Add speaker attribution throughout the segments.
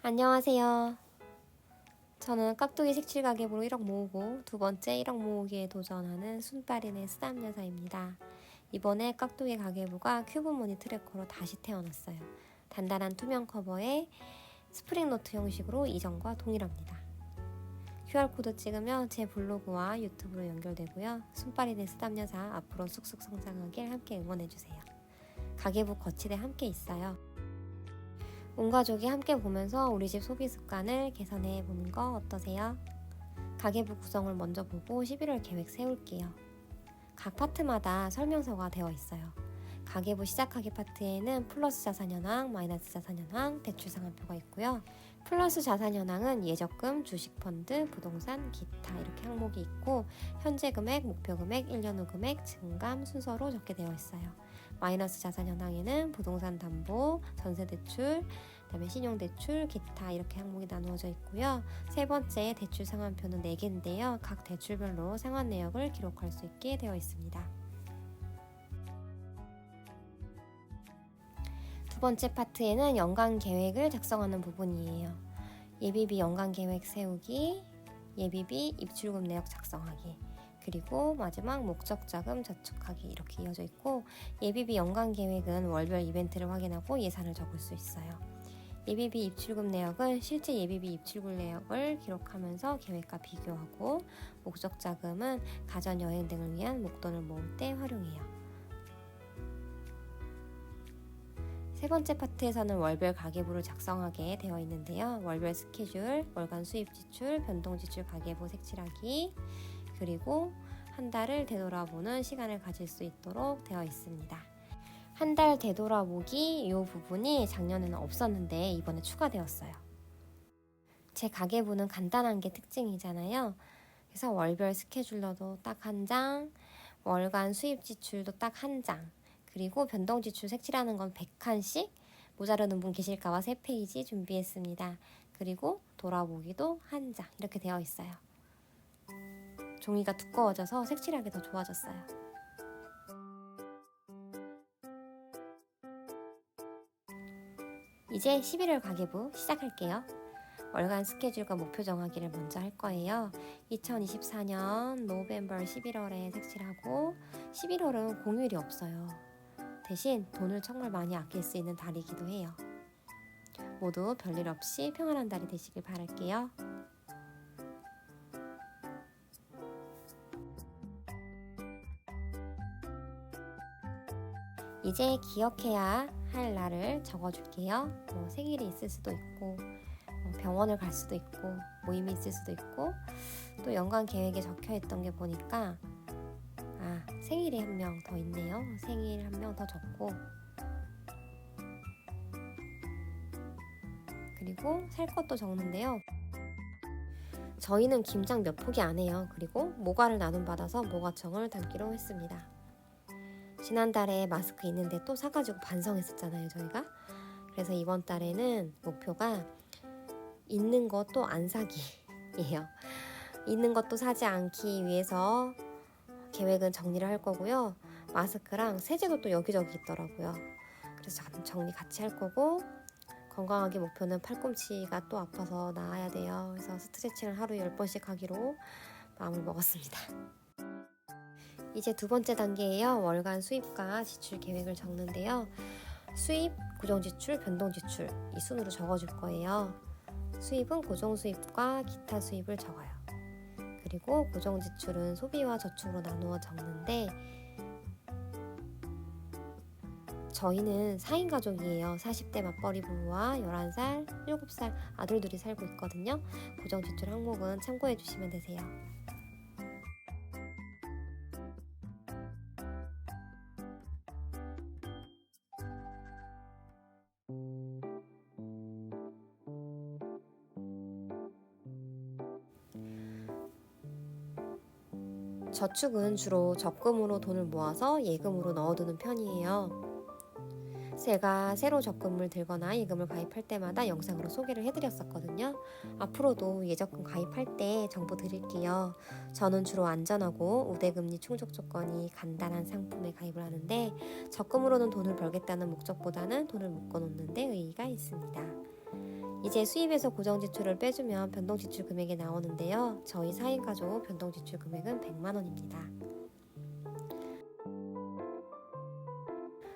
Speaker 1: 안녕하세요. 저는 깍두기 색칠 가계부로 1억 모으고 두 번째 1억 모으기에 도전하는 순빨인의 쓰담 여사입니다. 이번에 깍두기 가계부가 큐브 모니 트래커로 다시 태어났어요. 단단한 투명 커버에 스프링 노트 형식으로 이전과 동일합니다. QR코드 찍으면 제 블로그와 유튜브로 연결되고요. 순빨인의 쓰담 여사 앞으로 쑥쑥 성장하길 함께 응원해주세요. 가계부 거치대 함께 있어요. 온 가족이 함께 보면서 우리 집 소비 습관을 개선해 보는 거 어떠세요? 가계부 구성을 먼저 보고 11월 계획 세울게요. 각 파트마다 설명서가 되어 있어요. 가계부 시작하기 파트에는 플러스 자산 현황, 마이너스 자산 현황, 대출 상환표가 있고요. 플러스 자산 현황은 예적금, 주식 펀드, 부동산, 기타 이렇게 항목이 있고 현재 금액, 목표 금액, 1년 후 금액, 증감 순서로 적게 되어 있어요. 마이너스 자산 현황에는 부동산 담보, 전세 대출, 그다음에 신용 대출, 기타 이렇게 항목이 나누어져 있고요. 세 번째 대출 상환표는 4개인데요. 각 대출별로 상환 내역을 기록할 수 있게 되어 있습니다. 두 번째 파트에는 연간 계획을 작성하는 부분이에요. 예비비 연간 계획 세우기, 예비비 입출금 내역 작성하기, 그리고 마지막 목적 자금 저축하기 이렇게 이어져 있고 예비비 연간 계획은 월별 이벤트를 확인하고 예산을 적을 수 있어요. 예비비 입출금 내역은 실제 예비비 입출금 내역을 기록하면서 계획과 비교하고 목적 자금은 가전 여행 등을 위한 목돈을 모을 때 활용해요. 세 번째 파트에서는 월별 가계부를 작성하게 되어 있는데요. 월별 스케줄, 월간 수입 지출, 변동 지출 가계부 색칠하기, 그리고 한 달을 되돌아보는 시간을 가질 수 있도록 되어 있습니다. 한 달 되돌아보기 이 부분이 작년에는 없었는데 이번에 추가되었어요. 제 가계부는 간단한 게 특징이잖아요. 그래서 월별 스케줄러도 딱 한 장, 월간 수입 지출도 딱 한 장, 그리고 변동 지출 색칠하는 건 100칸씩 모자르는 분 계실까봐 3페이지 준비했습니다. 그리고 돌아보기도 한 장 이렇게 되어 있어요. 종이가 두꺼워져서 색칠하기 더 좋아졌어요. 이제 11월 가계부 시작할게요. 월간 스케줄과 목표 정하기를 먼저 할 거예요. 2024년 노벤버 11월에 색칠하고 11월은 공휴일이 없어요. 대신 돈을 정말 많이 아낄 수 있는 달이기도 해요. 모두 별일 없이 평안한 달이 되시길 바랄게요. 이제 기억해야 할 날을 적어줄게요. 뭐 생일이 있을 수도 있고, 뭐 병원을 갈 수도 있고, 모임이 있을 수도 있고, 또 연간 계획에 적혀 있던 게 보니까, 아, 생일이 한 명 더 있네요. 생일 한 명 더 적고, 그리고 살 것도 적는데요. 저희는 김장 몇 포기 안 해요. 그리고 모과를 나눔받아서 모과청을 담기로 했습니다. 지난달에 마스크 있는데 또 사가지고 반성했었잖아요, 저희가. 그래서 이번 달에는 목표가 있는 것도 안 사기예요. 있는 것도 사지 않기 위해서 계획은 정리를 할 거고요. 마스크랑 세제도 또 여기저기 있더라고요. 그래서 정리 같이 할 거고 건강하게 목표는 팔꿈치가 또 아파서 나아야 돼요. 그래서 스트레칭을 하루에 10번씩 하기로 마음을 먹었습니다. 이제 두 번째 단계예요. 월간 수입과 지출 계획을 적는데요. 수입, 고정 지출, 변동 지출 이 순으로 적어줄 거예요. 수입은 고정 수입과 기타 수입을 적어요. 그리고 고정 지출은 소비와 저축으로 나누어 적는데 저희는 4인 가족이에요. 40대 맞벌이 부부와 11살, 7살 아들들이 살고 있거든요. 고정 지출 항목은 참고해 주시면 되세요. 저축은 주로 적금으로 돈을 모아서 예금으로 넣어두는 편이에요. 제가 새로 적금을 들거나 예금을 가입할 때마다 영상으로 소개를 해드렸었거든요. 앞으로도 예적금 가입할 때 정보 드릴게요. 저는 주로 안전하고 우대금리 충족 조건이 간단한 상품에 가입을 하는데 적금으로는 돈을 벌겠다는 목적보다는 돈을 묶어놓는 데 의의가 있습니다. 이제 수입에서 고정 지출을 빼주면 변동 지출 금액이 나오는데요. 저희 4인 가족 변동 지출 금액은 100만 원입니다.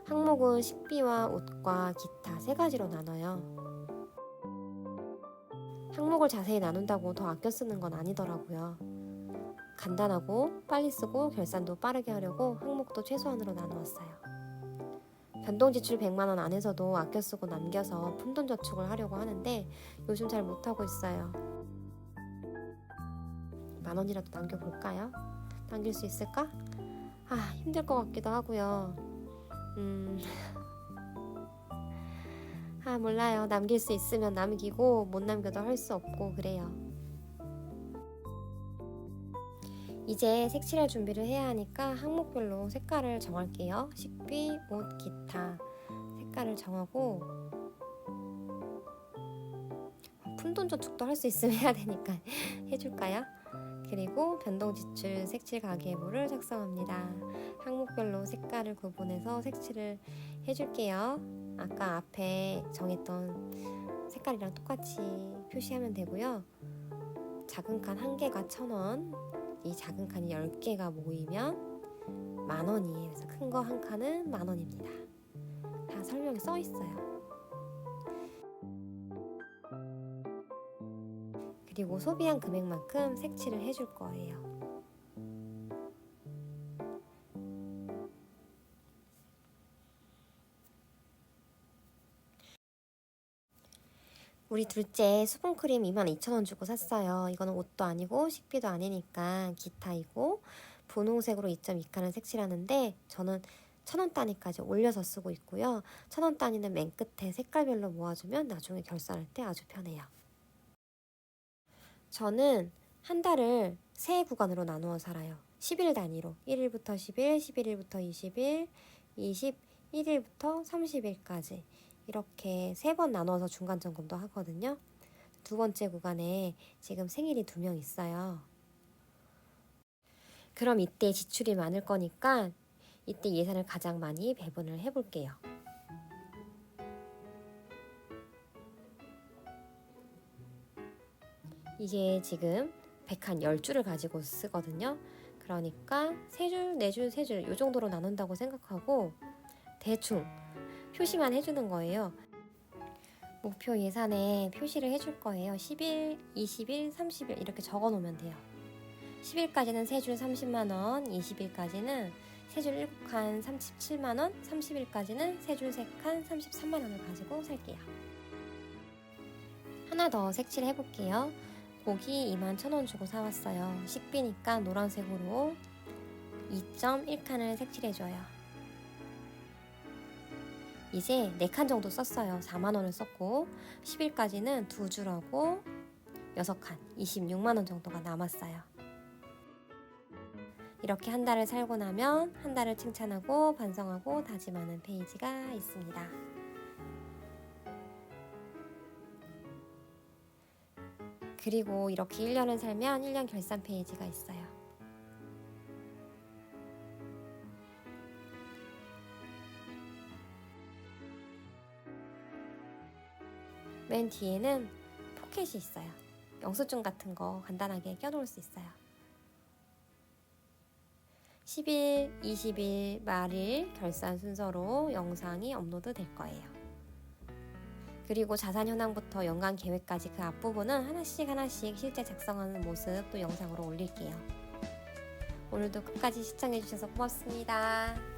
Speaker 1: 항목은 식비와 옷과 기타 세 가지로 나눠요. 항목을 자세히 나눈다고 더 아껴 쓰는 건 아니더라고요. 간단하고 빨리 쓰고 결산도 빠르게 하려고 항목도 최소한으로 나누었어요. 변동 지출 100만 원 안에서도 아껴 쓰고 남겨서 푼돈 저축을 하려고 하는데 요즘 잘 못하고 있어요. 만 원이라도 남겨볼까요? 남길 수 있을까? 아, 힘들 것 같기도 하고요. 음. 아, 몰라요. 남길 수 있으면 남기고 못 남겨도 할 수 없고 그래요. 이제 색칠할 준비를 해야 하니까 항목별로 색깔을 정할게요. 식비, 옷, 기타 색깔을 정하고 푼돈 저축도 할 수 있으면 해야 되니까 해줄까요? 그리고 변동 지출 색칠 가계부를 작성합니다. 항목별로 색깔을 구분해서 색칠을 해줄게요. 아까 앞에 정했던 색깔이랑 똑같이 표시하면 되고요. 작은 칸 한 개가 천 원, 이 작은 칸이 10개가 모이면 만 원이에요. 그래서 큰 거 한 칸은 만 원입니다. 다 설명이 써 있어요. 그리고 소비한 금액만큼 색칠을 해줄 거예요. 우리 둘째 수분크림 22,000원 주고 샀어요. 이거는 옷도 아니고 식비도 아니니까 기타이고 분홍색으로 2.2칸을 색칠하는데 저는 천원 단위까지 올려서 쓰고 있고요. 천원 단위는 맨 끝에 색깔별로 모아주면 나중에 결산할 때 아주 편해요. 저는 한 달을 세 구간으로 나누어 살아요. 10일 단위로 1일부터 10일, 11일부터 20일, 21일부터 30일까지 이렇게 세 번 나눠서 중간 점검도 하거든요. 두 번째 구간에 지금 생일이 두 명 있어요. 그럼 이때 지출이 많을 거니까 이때 예산을 가장 많이 배분을 해볼게요. 이게 지금 100한 10줄을 가지고 쓰거든요. 그러니까 3줄, 4줄, 3줄 이 정도로 나눈다고 생각하고 대충 표시만 해주는 거예요. 목표 예산에 표시를 해줄 거예요. 10일, 20일, 30일 이렇게 적어 놓으면 돼요. 10일까지는 3줄 30만원, 20일까지는 3줄 7칸 37만원, 30일까지는 3줄 3칸 33만원을 가지고 살게요. 하나 더 색칠 해볼게요. 고기 2만 1천원 주고 사왔어요. 식비니까 노란색으로 2.1칸을 색칠해줘요. 이제 4칸 정도 썼어요. 4만원을 썼고 10일까지는 두 줄하고 6칸 26만원 정도가 남았어요. 이렇게 한 달을 살고 나면 한 달을 칭찬하고 반성하고 다짐하는 페이지가 있습니다. 그리고 이렇게 1년을 살면 1년 결산 페이지가 있어요. 맨 뒤에는 포켓이 있어요. 영수증 같은 거 간단하게 껴놓을 수 있어요. 10일, 20일, 말일 결산 순서로 영상이 업로드 될 거예요. 그리고 자산 현황부터 연간 계획까지 그 앞부분은 하나씩 하나씩 실제 작성하는 모습 또 영상으로 올릴게요. 오늘도 끝까지 시청해주셔서 고맙습니다.